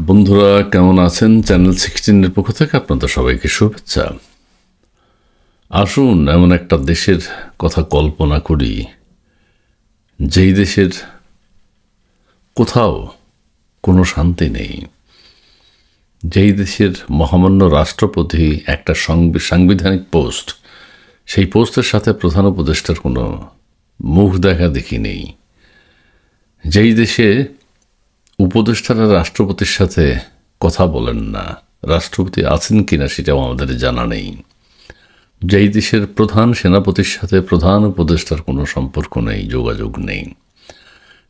বন্ধুরা, কেমন আছেন? চ্যানেল সিক্সটিনের পক্ষ থেকে আপনাদের সবাইকে শুভেচ্ছা। আসুন, এমন একটা দেশের কথা কল্পনা করি, যেই দেশের কোথাও কোনো শান্তি নেই। যেই দেশের মহামান্য রাষ্ট্রপতি একটা সাংবিধানিক পোস্ট, সেই পোস্টের সাথে প্রধান উপদেষ্টার কোনো মুখ দেখা দেখি নেই। যেই দেশে উপদেষ্টারা রাষ্ট্রপতির সাথে কথা বলেন না। রাষ্ট্রপতি আছেন কিনা সেটাও আমাদের জানা নেই। যেই দেশের প্রধান সেনাপতির সাথে প্রধান উপদেষ্টার কোনো সম্পর্ক নেই, যোগাযোগ নেই।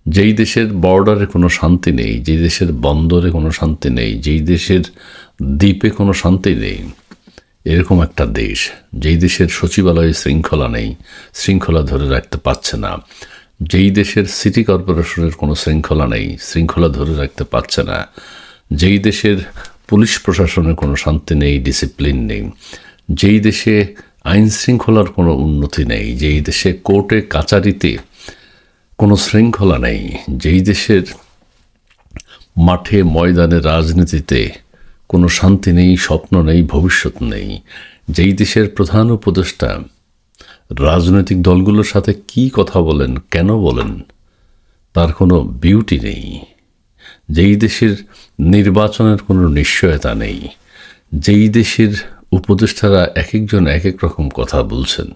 যেই দেশের বর্ডারে কোনো শান্তি নেই, যেই দেশের বন্দরে কোনো শান্তি নেই, যেই দেশের দ্বীপে কোনো শান্তি নেই, এরকম একটা দেশ। যেই দেশের সচিবালয়ে শৃঙ্খলা নেই, শৃঙ্খলা ধরে রাখতে পারছে না। যেই দেশের সিটি কর্পোরেশনের কোনো শৃঙ্খলা নেই, শৃঙ্খলা ধরে রাখতে পারছে না। যেই দেশের পুলিশ প্রশাসনের কোনো শান্তি নেই, ডিসিপ্লিন নেই। যেই দেশে আইন শৃঙ্খলার কোনো উন্নতি নেই, যেই দেশে কোর্টে, কাচারিতে কোনো শৃঙ্খলা নেই, যেই দেশের মাঠে, ময়দানে, রাজনীতিতে কোনো শান্তি নেই, স্বপ্ন নেই, ভবিষ্যৎ নেই, যেই দেশের প্রধান উপদেষ্টা রাজনৈতিক দলগুলোর সাথে কি কথা বলেন, কেন বলেন, তার কোনো বিউটি নেই। যেই দেশের নির্বাচনের কোনো নিশ্চয়তা নেই, যেই দেশের উপদেষ্টারা এক একজন এক এক রকম কথা বলছেন,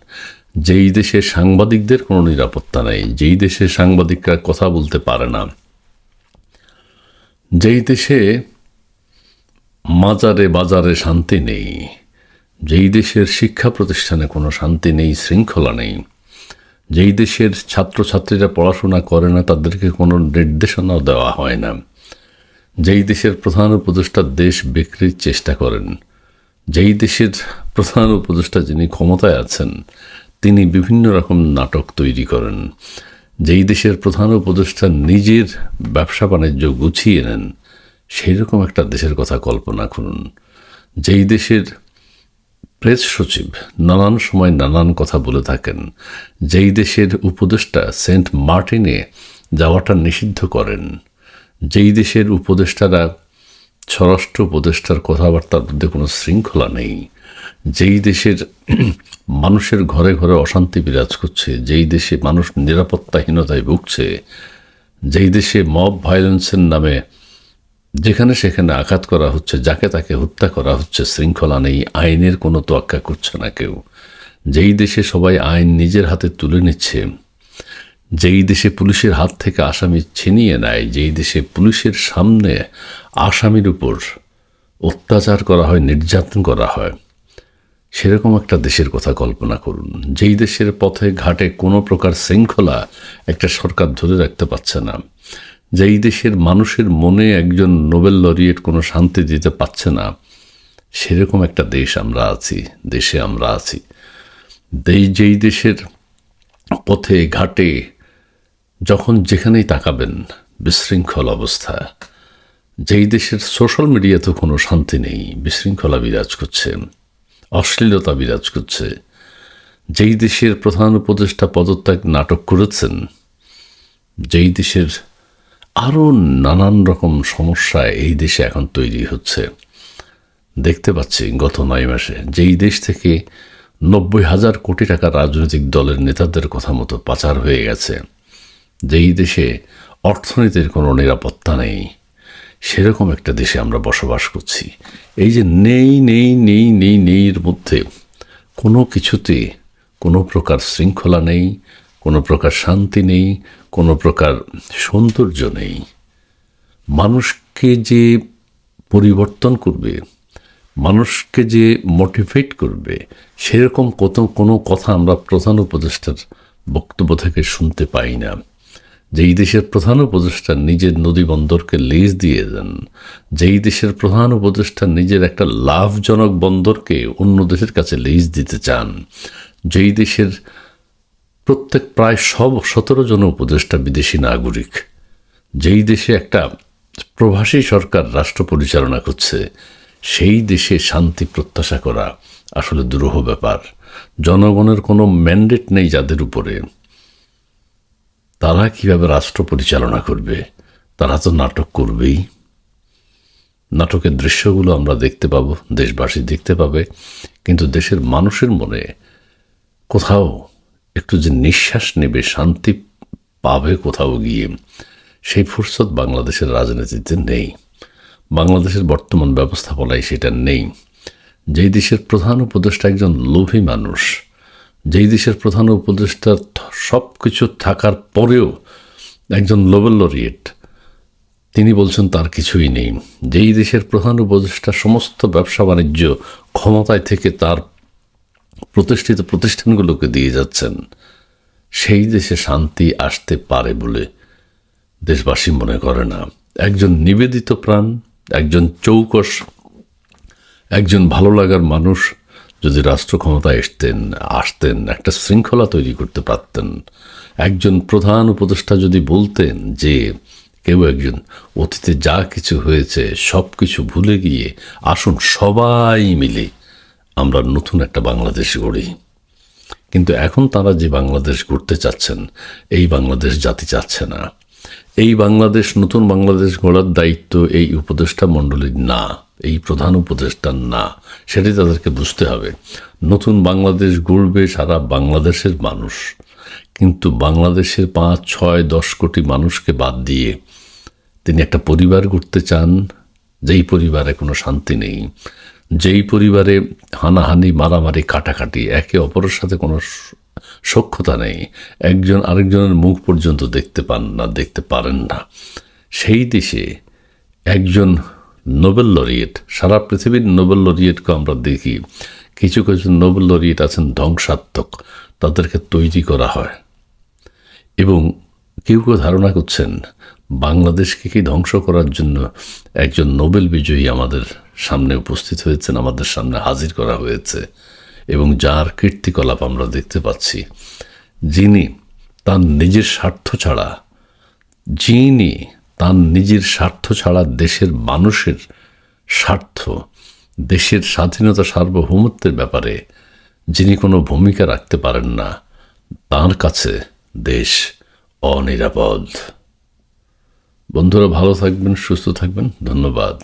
যেই দেশের সাংবাদিকদের কোনো নিরাপত্তা নেই, যেই দেশের সাংবাদিকরা কথা বলতে পারে না, যেই দেশে মাজারে বাজারে শান্তি নেই যেই দেশের শিক্ষা প্রতিষ্ঠানে কোনো শান্তি নেই, শৃঙ্খলা নেই, যেই দেশের ছাত্রছাত্রীরা পড়াশোনা করে না, তাদেরকে কোনো নির্দেশনাও দেওয়া হয় না। যেই দেশের প্রধান উপদেষ্টা দেশ বিক্রির চেষ্টা করেন, যেই দেশের প্রধান উপদেষ্টা যিনি ক্ষমতায় আছেন, তিনি বিভিন্ন রকম নাটক তৈরি করেন। যেই দেশের প্রধান উপদেষ্টা নিজের ব্যবসা বাণিজ্য গুছিয়ে নেন সেই রকম একটা দেশের কথা কল্পনা করুন। যেই দেশের প্রেস সচিব নানান সময় নানান কথা বলে থাকেন। যেই দেশের উপদেষ্টা সেন্ট মার্টিনে যাওয়াটা নিষিদ্ধ করেন, যেই দেশের উপদেষ্টারা স্বরাষ্ট্র উপদেষ্টার কথাবার্তার মধ্যে কোনো শৃঙ্খলা নেই, যেই দেশের মানুষের ঘরে ঘরে অশান্তি বিরাজ করছে, যেই দেশে মানুষ নিরাপত্তাহীনতায় ভুগছে, যেই দেশে মব ভায়োলেন্সের নামে যেখানে সেখানে আঘাত করা হচ্ছে, যাকে তাকে হত্যা করা হচ্ছে, শৃঙ্খলা নেই, আইনের কোনো তোয়াক্কা করছে না কেউ। যেই দেশে সবাই আইন নিজের হাতে তুলে নিচ্ছে, যেই দেশে পুলিশের হাত থেকে আসামি ছিনিয়ে নেয়, যেই দেশে পুলিশের সামনে আসামির উপর অত্যাচার করা হয়, নির্যাতন করা হয়, সেরকম একটা দেশের কথা কল্পনা করুন। যেই দেশের পথে ঘাটে কোনো প্রকার শৃঙ্খলা একটা সরকার ধরে রাখতে পারছে না। যেই দেশের মানুষের মনে একজন নোবেল লরিয়েট কোনো শান্তি দিতে পারছে না, সেরকম একটা দেশ আমরা আছি, দেশে আমরা আছি। দেই যেই দেশের পথে, ঘাটে, যখন যেখানেই তাকাবেন, বিশৃঙ্খল অবস্থা। যেই দেশের সোশ্যাল মিডিয়াতে কোনো শান্তি নেই, বিশৃঙ্খলা বিরাজ করছে, অশ্লীলতা বিরাজ করছে। যেই দেশের প্রধান উপদেষ্টা পদত্যাগ নাটক করেছেন। যেই দেশের আরও নানান রকম সমস্যা এই দেশে এখন তৈরি হচ্ছে। দেখতে পাচ্ছি গত নয় মাসে যেই দেশ থেকে নব্বই হাজার কোটি টাকা রাজনৈতিক দলের নেতাদের কথা মতো পাচার হয়ে গেছে, যেই দেশে অর্থনীতির কোনো নিরাপত্তা নেই, সেরকম একটা দেশে আমরা বসবাস করছি। এই যে নেই নেই নেই নেই নেই এর মধ্যে কোনো কিছুতে কোনো প্রকার শৃঙ্খলা নেই, কোনো প্রকার শান্তি নেই কোনো প্রকার সৌন্দর্য নেই। মানুষকে যে পরিবর্তন করবে, মানুষকে যে মোটিভেট করবে, সেরকম কত কোনো কথা আমরা প্রধান উপদেষ্টার বক্তব্য থেকে শুনতে পাই না। যেই দেশের প্রধান উপদেষ্টা নিজের নদী বন্দরকে লিজ দিয়ে দেন যেই দেশের প্রধান উপদেষ্টা নিজের একটা লাভজনক বন্দরকে অন্য দেশের কাছে লিজ দিতে চান যেই দেশের প্রত্যেক প্রায় সব সতেরো জন উপদেষ্টা বিদেশি নাগরিক। যেই দেশে একটা প্রবাসী সরকার রাষ্ট্র পরিচালনা করছে, সেই দেশে শান্তি প্রত্যাশা করা আসলে দুরূহ ব্যাপার। জনগণের কোনো ম্যান্ডেট নেই যাদের উপরে। তারা কীভাবে রাষ্ট্র পরিচালনা করবে? তারা তো নাটক করবেই। নাটকের দৃশ্যগুলো আমরা দেখতে পাবো, দেশবাসী দেখতে পাবে, কিন্তু দেশের মানুষের মনে কোথাও একটু যে নিঃশ্বাস নেবে, শান্তি পাবে কোথাও গিয়ে, সেই ফুরসত বাংলাদেশের রাজনীতিতে নেই। বাংলাদেশের বর্তমান ব্যবস্থাপনায় সেটা নেই। যেই দেশের প্রধান উপদেষ্টা একজন লোভী মানুষ, যেই দেশের প্রধান উপদেষ্টার সব কিছু থাকার পরেও একজন নোবেল লরিয়েট, তিনি বলছেন তার কিছুই নেই। যেই দেশের প্রধান উপদেষ্টা সমস্ত ব্যবসা বাণিজ্য ক্ষমতায় থেকে তার প্রতিষ্ঠিত প্রতিষ্ঠানগুলোকে দিয়ে যাচ্ছেন, সেই দেশে শান্তি আসতে পারে বলে দেশবাসী মনে করে না। একজন নিবেদিত প্রাণ, একজন চৌকস, একজন ভালো লাগার মানুষ যদি রাষ্ট্র ক্ষমতায় আসতেন আসতেন, একটা শৃঙ্খলা তৈরি করতে পারতেন। একজন প্রধান উপদেষ্টা যদি বলতেন যে কেউ একজন অতীতে যা কিছু হয়েছে সব কিছু ভুলে গিয়ে আসুন সবাই মিলে আমরা নতুন একটা বাংলাদেশ গড়ি। কিন্তু এখন তারা যে বাংলাদেশ গড়তে চাচ্ছেন, এই বাংলাদেশ জাতি চাচ্ছে না। এই বাংলাদেশ, নতুন বাংলাদেশ গড়ার দায়িত্ব এই উপদেষ্টা মণ্ডলীর না, এই প্রধান উপদেষ্টার না, সেটাই তাদেরকে বুঝতে হবে। নতুন বাংলাদেশ গড়বে সারা বাংলাদেশের মানুষ। কিন্তু বাংলাদেশের পাঁচ, ছয়, দশ কোটি মানুষকে বাদ দিয়ে তিনি একটা পরিবার গড়তে চান, যেই পরিবারে কোনো শান্তি নেই। যেই পরিবারে হানাহানি, মারামারি, কাটাকাটি, একে অপরের সাথে কোনো সক্ষতা নেই, একজন আরেকজনের মুখ পর্যন্ত দেখতে পান না, দেখতে পারেন না। সেই দেশে একজন নোবেল লরিয়েট, সারা পৃথিবীর নোবেল লরিয়েটকে আমরা দেখি, কিছু কিছু নোবেল লরিয়েট আছেন ধ্বংসাত্মক, তাদেরকে তৈরি করা হয়। এবং কেউ কেউ ধারণা করছেন বাংলাদেশকে কি ধ্বংস করার জন্য একজন নোবেল বিজয়ী আমাদের সামনে উপস্থিত হয়েছেন, আমাদের সামনে হাজির করা হয়েছে এবং যার কীর্তিকলাপ আমরা দেখতে পাচ্ছি। যিনি তার নিজের স্বার্থ ছাড়া, যিনি তার নিজের স্বার্থ ছাড়া দেশের মানুষের স্বার্থ, দেশের স্বাধীনতা সার্বভৌমত্বের ব্যাপারে যিনি কোনো ভূমিকা রাখতে পারেন না, তার কাছে দেশ অনিরাপদ। বন্ধুরা ভালো থাকবেন সুস্থ থাকবেন ধন্যবাদ।